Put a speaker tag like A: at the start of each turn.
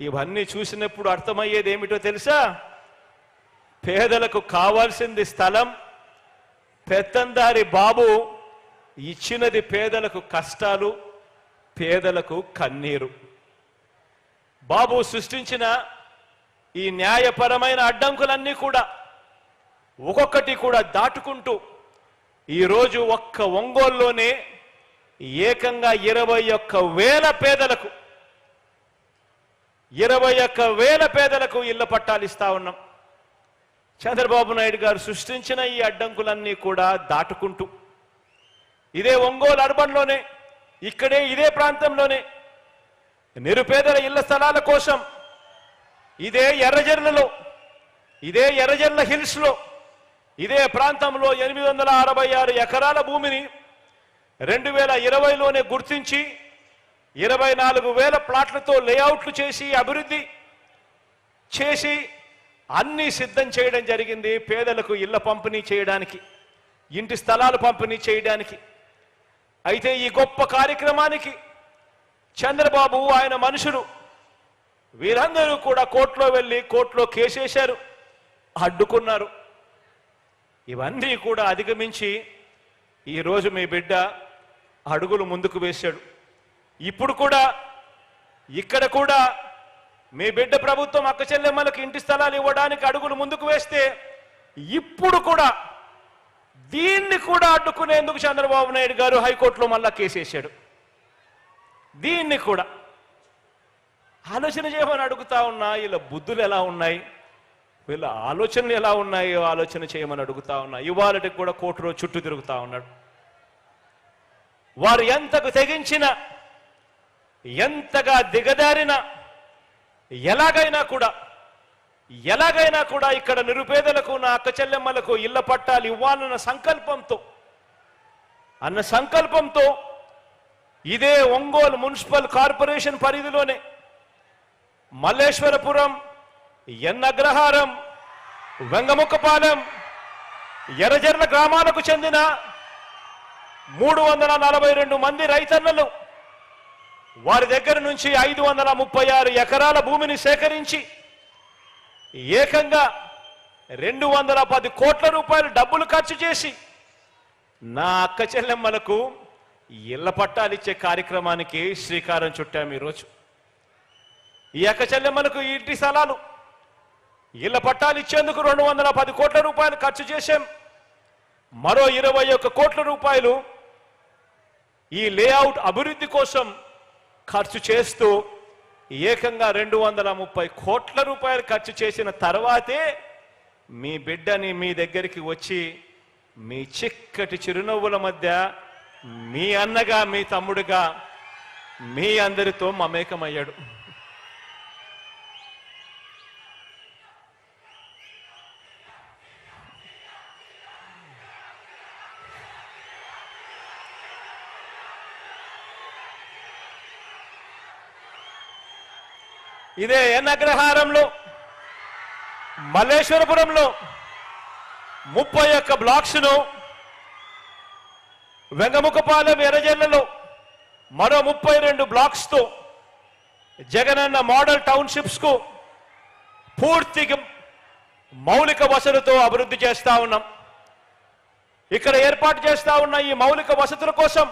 A: ఇవన్నీ చూసినప్పుడు అర్థమయ్యేది ఏమిటో తెలుసా? పేదలకు కావాల్సింది స్థలం. పెత్తందారి బాబు ఇచ్చినది పేదలకు కష్టాలు పేదలకు కన్నీరు. బాబు సృష్టించిన ఈ న్యాయపరమైన అడ్డంకులన్నీ కూడా ఒక్కొక్కటి కూడా దాటుకుంటూ ఈరోజు ఒక్క ఒంగోల్లోనే ఏకంగా ఇరవై ఒక్క వేల పేదలకు ఇరవై ఒక్క వేల పేదలకు ఇళ్ళ పట్టాలు ఇస్తా ఉన్నాం. చంద్రబాబు నాయుడు గారు సృష్టించిన ఈ అడ్డంకులన్నీ కూడా దాటుకుంటూ ఇదే ఒంగోలు అర్బన్లోనే ఇక్కడే ఇదే ప్రాంతంలోనే నిరుపేదల ఇళ్ళ స్థలాల కోసం ఇదే ఎర్రజర్లలో ఇదే ఎర్రజర్ల హిల్స్లో ఇదే ప్రాంతంలో ఎనిమిది వందల అరవై ఆరు ఎకరాల భూమిని రెండు వేల ఇరవైలోనే గుర్తించి ఇరవై నాలుగు వేల ప్లాట్లతో లేఅవుట్లు చేసి అభివృద్ధి చేసి అన్నీ సిద్ధం చేయడం జరిగింది పేదలకు ఇళ్ళ పంపిణీ చేయడానికి ఇంటి స్థలాలు పంపిణీ చేయడానికి. అయితే ఈ గొప్ప కార్యక్రమానికి చంద్రబాబు ఆయన మనుషులు వీరందరూ కూడా కోర్టులో వెళ్ళి కోర్టులో కేసేశారు అడ్డుకున్నారు. ఇవన్నీ కూడా అధిగమించి ఈరోజు మీ బిడ్డ అడుగులు ముందుకు వేశాడు. ఇప్పుడు కూడా ఇక్కడ కూడా మీ బిడ్డ ప్రభుత్వం అక్క చెల్లెమ్మలకు ఇంటి స్థలాలు ఇవ్వడానికి అడుగులు ముందుకు వేస్తే ఇప్పుడు కూడా దీన్ని కూడా అడ్డుకునేందుకు చంద్రబాబు నాయుడు గారు హైకోర్టులో మళ్ళా కేసేశాడు. దీన్ని కూడా. ఆలోచన చేయమని అడుగుతా ఉన్నా వీళ్ళ బుద్ధులు ఎలా ఉన్నాయి? వీళ్ళ ఆలోచనలు ఎలా ఉన్నాయో ఆలోచన చేయమని అడుగుతా ఉన్నా. ఇవాళకి కూడా కోర్టులో చుట్టూ తిరుగుతా ఉన్నాడు. వారు ఎంతకు తెగించిన ఎంతగా దిగదారిన ఎలాగైనా కూడా ఎలాగైనా కూడా ఇక్కడ నిరుపేదలకు నా అక్క చెల్లెమ్మలకు ఇళ్ళ పట్టాలు ఇవ్వాలన్న సంకల్పంతో అన్న సంకల్పంతో ఇదే ఒంగోలు మున్సిపల్ కార్పొరేషన్ పరిధిలోనే మల్లేశ్వరపురం ఎన్నగ్రహారం వెంగముక్కపాలెం ఎర్రజర్ల గ్రామాలకు చెందిన మూడు వందల నలభై రెండు మంది రైతన్నలు వారి దగ్గర నుంచి ఐదు వందల ముప్పై ఆరు ఎకరాల భూమిని సేకరించి ఏకంగా రెండు వందల పది కోట్ల రూపాయలు డబ్బులు ఖర్చు చేసి నా అక్క చెల్లెమ్మలకు ఇళ్ళ పట్టాలిచ్చే కార్యక్రమానికి శ్రీకారం చుట్టాము ఈరోజు. ఈ అక్క చెల్లెమ్మలకు ఇంటి స్థలాలు ఇళ్ళ పట్టాలు ఇచ్చేందుకు రెండు వందల పది కోట్ల రూపాయలు ఖర్చు చేశాం. మరో ఇరవై ఒక్క కోట్ల రూపాయలు ఈ లేఅవుట్ అభివృద్ధి కోసం ఖర్చు చేస్తూ ఏకంగా రెండు వందల ముప్పై కోట్ల రూపాయలు ఖర్చు చేసిన తర్వాతే మీ బిడ్డని మీ దగ్గరికి వచ్చి మీ చిక్కటి చిరునవ్వుల మధ్య మీ అన్నగా మీ తమ్ముడుగా మీ అందరితో మమేకమయ్యాడు. ఇదే ఎన్నగ్రహారంలో మల్లేశ్వరపురంలో ముప్పై ఒక్క బ్లాక్స్ను వెంగముఖపాలెం ఎర్రజల్లలో మరో ముప్పై రెండు బ్లాక్స్తో జగనన్న మోడల్ టౌన్షిప్స్కు పూర్తిగా మౌలిక వసతులతో అభివృద్ధి చేస్తా ఉన్నాం. ఇక్కడ ఏర్పాటు చేస్తా ఉన్న ఈ మౌలిక వసతుల కోసం